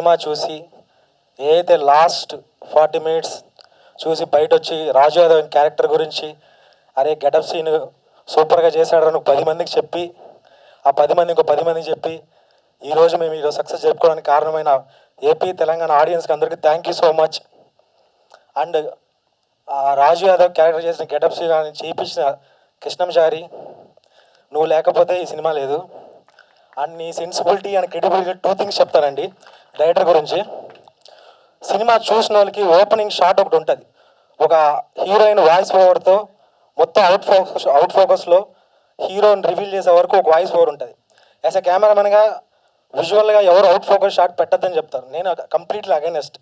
Cinema చూసి ఏదైతే last forty minutes చూసి బయట వచ్చి రాజు యాదవ్ క్యారెక్టర్ గురించి అరే గెటప్ సీన్ సూపర్గా చేశాడని ఒక పది మందికి చెప్పి ఆ పది మంది ఇంకో పది మందికి చెప్పి ఈరోజు మేము ఈరోజు సక్సెస్ చెప్పుకోవడానికి కారణమైన ఏపీ తెలంగాణ ఆడియన్స్కి అందరికీ thank you so much and Raju Yadav character చేసిన గెటప్ సీన్ అని చేయించిన కృష్ణంచారి నువ్వు లేకపోతే ఈ సినిమా లేదు. అండ్ నీ sensibility and credibility two things చెప్తానండి. డైరెక్టర్ గురించి సినిమా చూసిన వాళ్ళకి ఓపెనింగ్ షాట్ ఒకటి ఉంటుంది. ఒక హీరోయిన్ వాయిస్ ఓవర్తో మొత్తం అవుట్ ఫోకస్ అవుట్ ఫోకస్లో హీరోని రివీల్ చేసే వరకు ఒక వాయిస్ ఓవర్ ఉంటుంది. యాజ్ ఎ కెమెరామెన్గా విజువల్గా ఎవరు అవుట్ ఫోకస్ షాట్ పెట్టద్దని చెప్తారు. నేను కంప్లీట్లీ అగైనెస్ట్.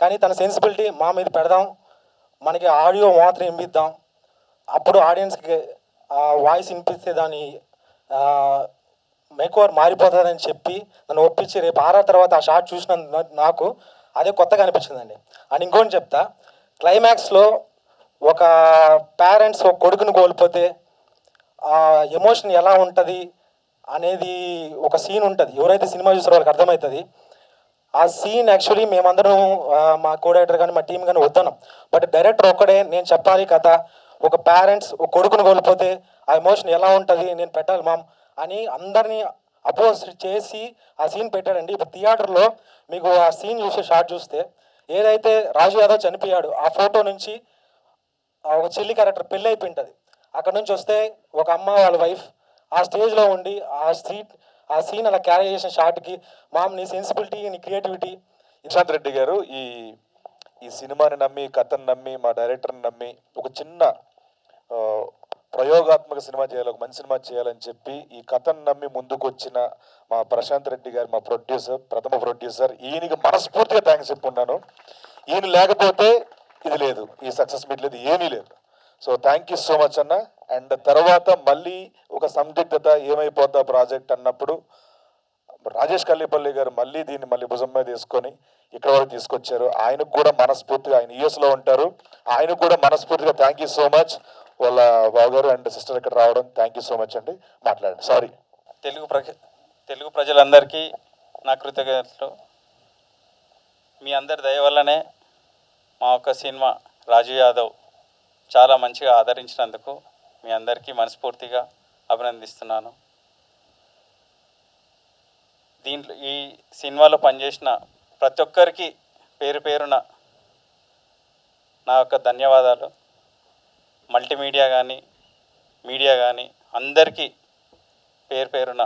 కానీ తన సెన్సిబిలిటీ మా మీద పెడదాం. మనకి ఆడియో మాత్రం వినిపిద్దాం. అప్పుడు ఆడియన్స్కి వాయిస్ వినిపిస్తే దాని మేకోవర్ మారిపోతుందని చెప్పి నన్ను ఒప్పించి రేపు ఆరా తర్వాత ఆ షాట్ చూసిన నాకు అదే కొత్తగా అనిపించిందండి. అండ్ ఇంకోటి చెప్తా క్లైమాక్స్లో ఒక పేరెంట్స్ ఒక కొడుకుని కోల్పోతే ఆ ఎమోషన్ ఎలా ఉంటుంది అనేది ఒక సీన్ ఉంటుంది. ఎవరైతే సినిమా చూసారో వాళ్ళకి అర్థమవుతుంది. ఆ సీన్ యాక్చువల్లీ మేమందరం మా కోడైటర్ కానీ మా టీం కానీ వద్దాం బట్ డైరెక్టర్ ఒక్కడే నేను చెప్పాలి కథ ఒక పేరెంట్స్ ఒక కొడుకును కోల్పోతే ఆ ఎమోషన్ ఎలా ఉంటుంది? నేను పెట్టాలి మామ్. అని అందరినీ అపోజ్ చేసి ఆ సీన్ పెట్టాడండి. ఇప్పుడు థియేటర్లో మీకు ఆ సీన్ చూసే షాట్ చూస్తే ఏదైతే రాజు యాదవ్ చనిపోయాడు ఆ ఫోటో నుంచి ఆ ఒక చెల్లి క్యారెక్టర్ పెళ్ళి అయిపోయింటుంది. అక్కడ నుంచి వస్తే ఒక అమ్మ వాళ్ళ వైఫ్ ఆ స్టేజ్లో ఉండి ఆ సీట్ ఆ సీన్ అలా క్యారీ చేసిన షాట్కి మామ్ నీ సెన్సిబిలిటీ నీ క్రియేటివిటీ ఇషాంత్ రెడ్డి గారు ఈ ఈ సినిమాని నమ్మి కథను నమ్మి మా డైరెక్టర్ని నమ్మి ఒక చిన్న ప్రయోగాత్మక సినిమా చేయాలి ఒక మంచి సినిమా చేయాలని చెప్పి ఈ కథను నమ్మి ముందుకు వచ్చిన మా ప్రశాంత్ రెడ్డి గారు మా ప్రొడ్యూసర్ ప్రథమ ప్రొడ్యూసర్. ఈయనకి మనస్ఫూర్తిగా థ్యాంక్స్ చెప్పుకున్నాను ఈయన లేకపోతే ఇది లేదు. ఈ సక్సెస్ మీట్ లేదు ఏమీ లేదు. So thank you so much అన్న. అండ్ తర్వాత మళ్ళీ ఒక సందిగ్ధత ఏమైపోద్దా ప్రాజెక్ట్ అన్నప్పుడు రాజేష్ కల్లిపల్లి గారు మళ్ళీ దీన్ని మళ్ళీ భుజం మీద తీసుకొని ఇక్కడ వరకు తీసుకొచ్చారు. ఆయనకు కూడా మనస్ఫూర్తిగా ఆయన యుఎస్లో ఉంటారు. ఆయనకు కూడా మనస్ఫూర్తిగా థ్యాంక్ యూ సో మచ్. వాళ్ళ బావగారు అండ్ సిస్టర్ ఇక్కడ రావడం థ్యాంక్ యూ సో మచ్ అండి. మాట్లాడండి. సారీ తెలుగు ప్రజ తెలుగు ప్రజలందరికీ నా కృతజ్ఞతలు. మీ అందరి దయ వల్లనే మా యొక్క సినిమా రాజు యాదవ్ చాలా మంచిగా ఆదరించినందుకు మీ అందరికీ మనస్ఫూర్తిగా అభినందిస్తున్నాను. దీంట్లో ఈ సినిమాలో పనిచేసిన ప్రతి ఒక్కరికి పేరు పేరున నా యొక్క ధన్యవాదాలు. మల్టీమీడియా కానీ మీడియా కానీ అందరికీ పేరు పేరున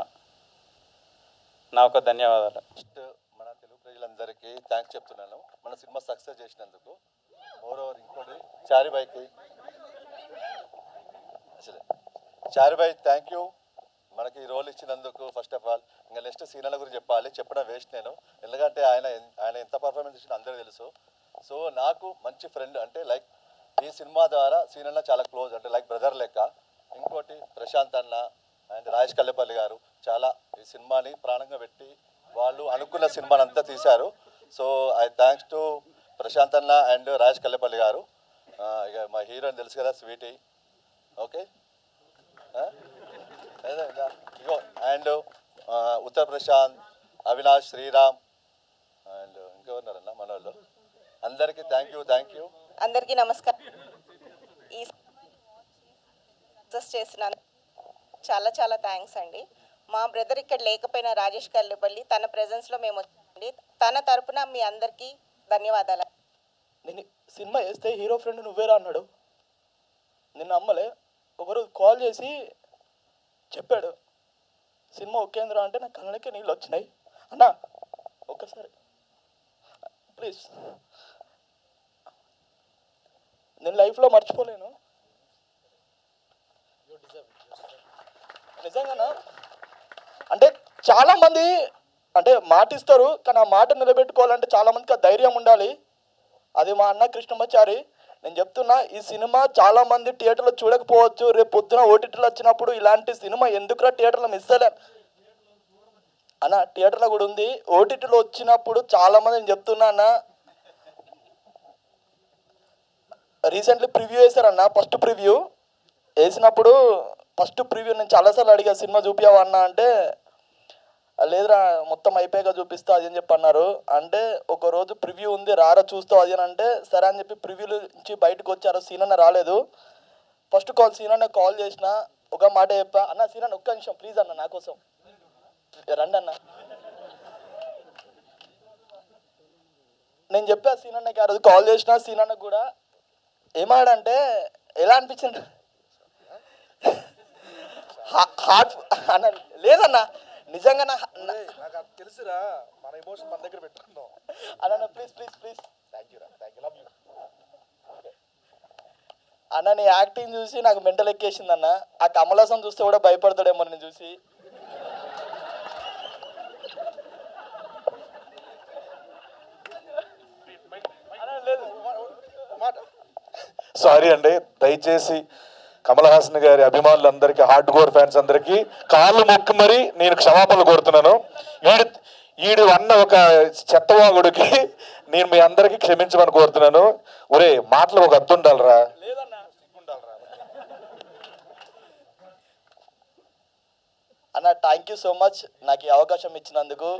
నా ఒక ధన్యవాదాలు. ఫస్ట్ మన తెలుగు ప్రజలందరికీ థ్యాంక్స్ చెప్తున్నాను. మన సినిమా సక్సెస్ చేసినందుకు మోర్ ఓవర్ ఇంకోటి చారిబాయికి. సరే చారిబాయి థ్యాంక్ యూ మనకి ఈ రోల్ ఇచ్చినందుకు ఫస్ట్ ఆఫ్ ఆల్ ఇంకా నెక్స్ట్ సీనియర్ల గురించి చెప్పాలి. చెప్పడం వేస్ట్ నేను. ఎందుకంటే ఆయన ఆయన ఎంత పర్ఫార్మెన్స్ ఇచ్చిన అందరూ తెలుసు. సో నాకు మంచి ఫ్రెండ్ అంటే లైక్ ఈ సినిమా ద్వారా సీనియర్ల చాలా క్లోజ్ అంటే లైక్ బ్రదర్ లెక్క. ఇంకోటి ప్రశాంత్ అన్న అండ్ రాజేష్ కల్లెపల్లి గారు చాలా ఈ సినిమాని ప్రాణంగా పెట్టి వాళ్ళు అనుకున్న సినిమాని అంతా తీశారు. So I thanks to Prashanth అన్న అండ్ రాజేష్ కల్లెపల్లి గారు. ఇక మా హీరోయిన్ తెలుసు కదా స్వీటీ. ఓకే? ఇగో అండ్ ఉత్తర్ ప్రశాంత్ అవినాష్ శ్రీరామ్ అండ్ ఇంకెవరున్నారన్న మన వాళ్ళు అందరికీ థ్యాంక్ యూ థ్యాంక్ యూ. అందరికీ నమస్కారం ఈ సక్సెస్ చేసిన చాలా చాలా థ్యాంక్స్ అండి. మా బ్రదర్ ఇక్కడ లేకపోయినా రాజేష్ కల్లుపల్లి తన ప్రెజెన్స్లో మేము వచ్చండి తన తరపున మీ అందరికీ ధన్యవాదాలు. నేను సినిమా వేస్తే హీరో ఫ్రెండ్ నువ్వేరా అన్నాడు. నిన్న అమ్మలే ఒకరు కాల్ చేసి చెప్పాడు. సినిమా ఒకేంద్రా అంటే నా కళ్ళకి నీళ్ళు వచ్చినాయి. అన్నా ఒక్కసారి. ప్లీజ్. నేను లైఫ్లో మర్చిపోలేను. నిజంగానా? అంటే చాలా మంది అంటే మాట ఇస్తారు కానీ ఆ మాట నిలబెట్టుకోవాలంటే చాలా మందికి ఆ ధైర్యం ఉండాలి. అది మా అన్న కృష్ణమాచారి. నేను చెప్తున్నా ఈ సినిమా చాలా మంది థియేటర్లో చూడకపోవచ్చు. రేపు పొద్దున ఓటీటీలో వచ్చినప్పుడు ఇలాంటి సినిమా ఎందుకురా థియేటర్లో మిస్ అయ్యలే అన్న థియేటర్లో కూడా ఉంది. ఓటీటీలో వచ్చినప్పుడు చాలా మంది నేను చెప్తున్నా అన్న. రీసెంట్లీ ప్రివ్యూ వేశారన్న ఫస్ట్ ప్రివ్యూ. వేసినప్పుడు ఫస్ట్ ప్రివ్యూ నేను చాలాసార్లు అడిగా సినిమా చూపియావా అన్న? అంటే లేదురా మొత్తం అయిపోయాక చూపిస్తా అది అని చెప్పి అన్నారు. అంటే ఒక రోజు ప్రివ్యూ ఉంది రారా చూస్తావు అది అని అంటే సరే అని చెప్పి ప్రివ్యూ నుంచి బయటకు వచ్చారు సీనన్న రాలేదు. ఫస్ట్ కాల్ సీనన్న కాల్ చేసిన ఒక మాట చెప్పా అన్న సీనన్న ఒక్క నిమిషం ప్లీజ్ అన్న నా కోసం. రండి అన్న. నేను చెప్పా సీనన్నకి ఆ రోజు కాల్ చేసిన సీనన్న కూడా ఏమాడంటే ఎలా అనిపించింది? హార్ట్ అన్న లేదన్న నిజంగా నాకు అది తెలుసురా. మన ఎమోషన్ మన దగ్గర పెట్టుకుందాం. అన్న please please please thank you రా. థ్యాంక్ యూ లవ్ యూ అన్న నీ యాక్టింగ్ చూసి నాకు మెంటల్ ఎక్కేసింది అన్న. ఆ కమలాసం చూస్తే కూడా భయపడతాడేమో నేను చూసి. సారీ అండి. దయచేసి కమల్ హాసన్ గారి అభిమానులందరికీ హార్డ్ కోర్ ఫ్యాన్స్ అందరికీ కాళ్ళు మొక్కి మరి నేను క్షమాపణలు కోరుతున్నాను. ఈడు ఈడు అన్న ఒక చెత్తవాగుడికి నేను మీ అందరికీ క్షమించమని కోరుతున్నాను. ఒరే మాటలు ఒక అర్థం ఉండాలిరా. అన్న థ్యాంక్ యూ సో మచ్ నాకు ఈ అవకాశం ఇచ్చినందుకు.